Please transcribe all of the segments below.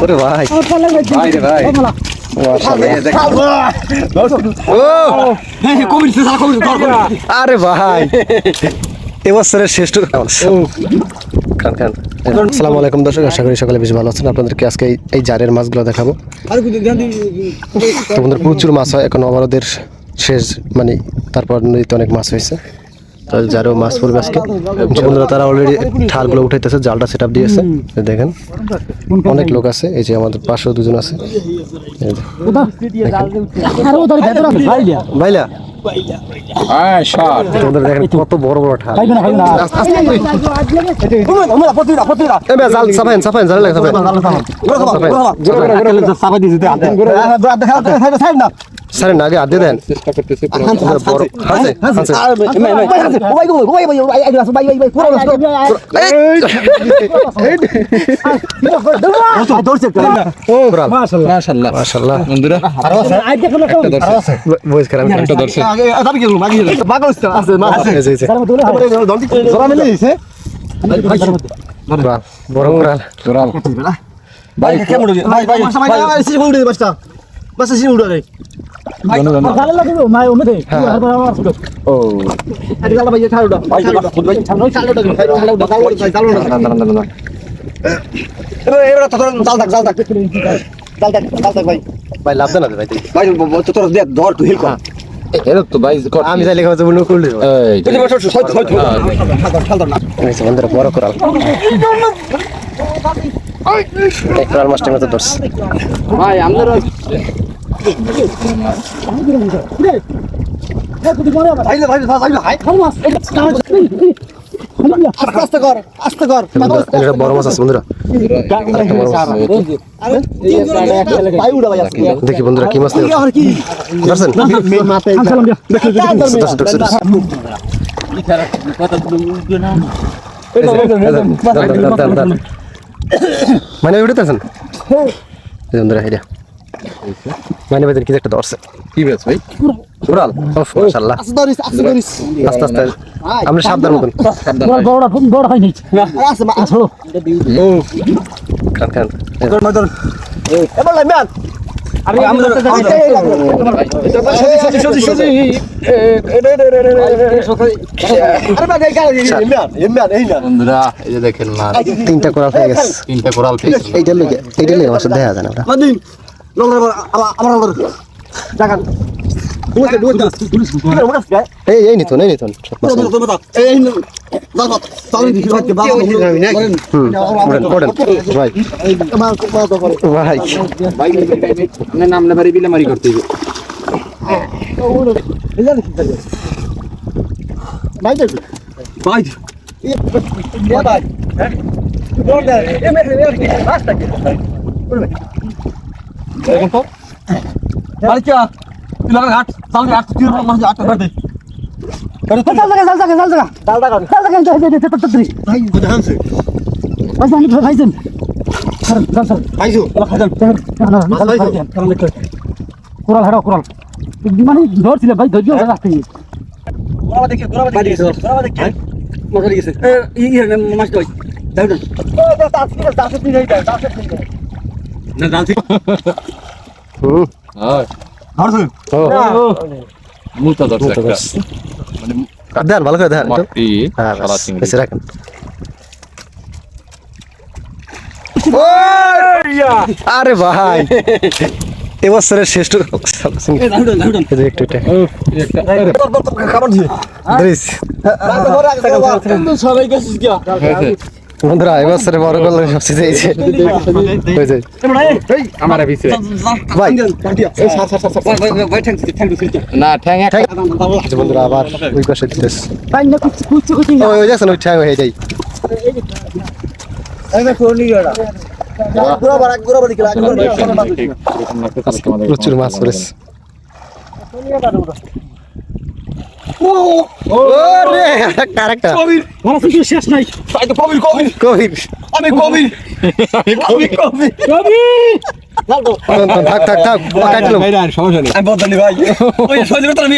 ওরে ভাই। ভাই রে ভাই। আরে ভাই। এবছরের শ্রেষ্ঠ খান খান। আসসালামু আলাইকুম দর্শক আশা করি সকালে বেশ ভালো আছেন। আপনাদেরকে আজকে এই- জারের মাছগুলো দেখাবো। তো বন্ধুরা প্রচুর মাছ হয়। এখন অবরোধের শেষ মানে তারপর নদীতে অনেক মাছ হয়েছে। তো যারও মাছ পড়বে আজকে বন্ধুরা তারা অলরেডি ঠালগুলো উঠাইতেছে জালটা সেট আপ দিয়েছে দেখেন অনেক লোক আছে এই যে আমাদের পাশেও দুজন আছে। হ্যাঁ তোমাদের দেখেন কত বড় বড় ঠাল এ বে, জাল সাফাইন সাফাইন জাল লাগে সাফাইন স্যার না আগে আদে দেন চেষ্টা করতেছে বড় হাসে হাসে কুরাল মাশাআল্লাহ মাশাআল্লাহ বন্ধুরা একটা ধরছে বয়স খারাপ একটা ধরছে এই যে, এই যে। বাহ, বড় কুরাল তোরাল ও ভাই লাভ দেন না ভাই এরা তো ভাই আমি তাই লেখা হচ্ছে বলুন করলে এই বন্ধুরা বড় করাল এই কুরাল মাছটা মতো ধরছে ভাই আমরা এটা বড় মাছ আছে বন্ধুরা। দেখি বন্ধুরা কি মাছ। মানে উঠেতেছেন এই বন্ধুরা এটা মানে ভাই কি একটা ধরছে। কি বেশ ভাই? মাশাআল্লাহ আস্তে আস্তে সাবধান মতন তিনটা কোরাল হয়ে গেছে তিনটা কোরাল এইটার লেগে এইটার লেগে আমার সাথে দেখা যায় না নিতন এই নিতন সব মাছ এই। হুম ওড়েন ওড়েন ভাই ভাই না নাম না বাড়ি বিলে মারি করতে হবে কোরাল হারা কোরাল। মানে ধরছিল ভাই ধৈর্য রাখতে হুম হয়। ও মুতা ধরছে একটা ধরছে। দেন ভালো করে দেন মাটি হ্যাঁ চিংড়ি বেশি রাখেন আরে ভাই এবছরের শ্রেষ্ঠ এই যে একটু এটা ধরিস। বন্ধুরা এবছরে বড় করলে সবচেয়ে আমার ভাই। না ঠ্যাং এক ঠ্যাং- বন্ধুরা আবার ওই পাশে দিতেছে। ওই ওই যাচ্ছেন ওই ঠ্যাং হয়ে যাই প্রচুর মাছ পড়েছে। ওরে কারেক্ট মানে কিছু শেষ নাই কবির আমি কবি আমি কবি কবি থাক থাক থাক কাটলো সমস্যা নেই আমি বদলি ভাই ওই সহ্য করতে আমি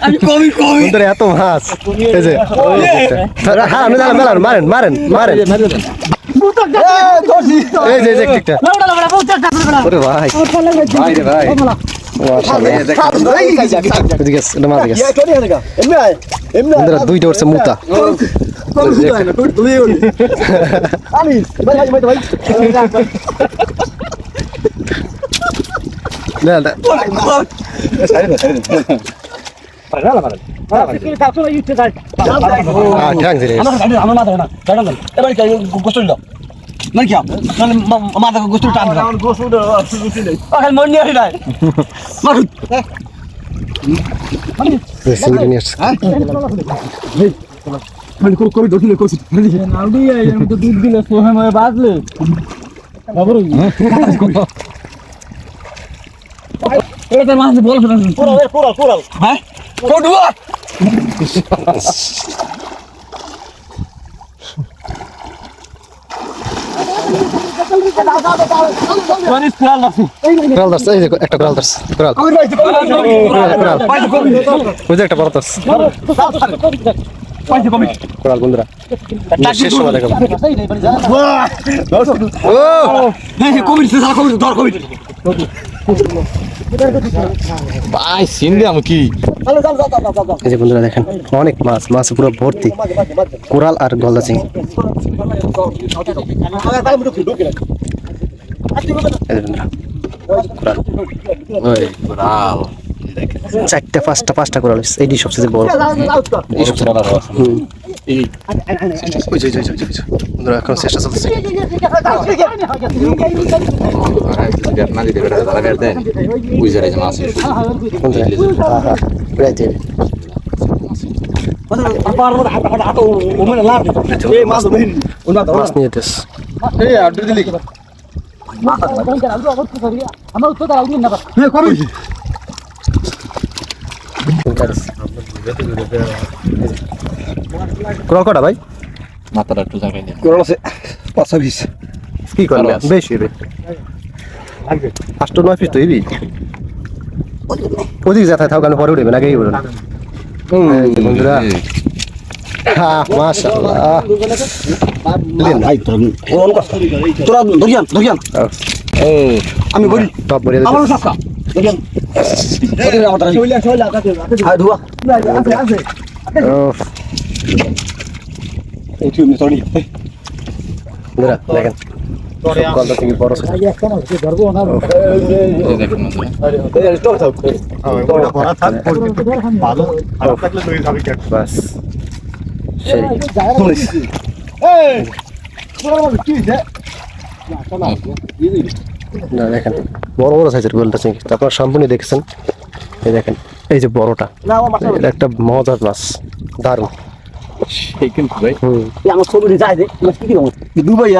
আমি কবি কবি বন্ধুরা এত মাছ এই যে হ্যাঁ মারেন মারেন মারেন এই যে এই যে ওরে ভাই ভাই রে ভাই দুইটা উঠছে মুতা হ্যাঁ ঠ্যাং ঝেড়ে আমার গাড়ি না এবার কি গোস্ত দিল মানে কি তাহলে মাথা গোস্ত টান দাও। ওখানে মন নিয়ে আসি মারুত এই চিংড়ি নিয়ে আসছে। মানে কো কবি দখিলে কোসি নাউডি এর মধ্যে দুধ দিলে সোহে ময়ে বাজলে খবর এটা মাছ বল ফেলা পুরো পুরো পুরো হ্যাঁ কোডুয়া মানে স্কুল লাগছে কোরাল ধরছে, এই যে একটা কোরাল ধরছে, কোরাল। কোরাল, একটা বড় কোরাল বন্ধুরা। শেষ সময় দেখাবো। ও! কবি ধর কবি ভাই সিন দিয়ে আমি কি এই যে বন্ধুরা দেখেন অনেক মাছ মাছ পুরো ভর্তি কোরাল আর গলদা চিংড়ি এই যে বন্ধুরা, কোরাল। ওই ব্রাল চারটা পাঁচটা পাঁচটা কোরাল এইটি সবচেয়ে বড় এই ওই যে, যে, যে, যে, বন্ধুরা এখন চেষ্টা চলছে মাছ নিয়ে যেতেছে এই আড্ডি দিলি আমার উত্তর না কবি কোরাল কটা ভাই মাথাটা একটু দেন। করল আছে কি করবে? বেশি। হবে আষ্ট নয় পিস তো হইবি ওদিকে যেতে থাক আমি পরে উঠবে নাকি বলুন? এই যে বন্ধুরা। হ্যাঁ মাশাআল্লাহ। লেন ভাই তোরা তোরা ধরিয়ান ধরিয়ান আমি বলি টপ আমার ধরিয়ান ধোয়া। এই বন্ধুরা দেখেন কলটা থেকে বড় ছিল। এই দেখুন বাস সেই না দেখেন বড় বড় সাইজের গোলটা চিংড়ি আপনারা সম্পূর্ণ দেখেছেন এই দেখেন এই যে বড়টা এটা একটা মজার মাছ দারুণ সেই কিন্তু ভাই আমার ছবি যায় দে কি কি দুবাই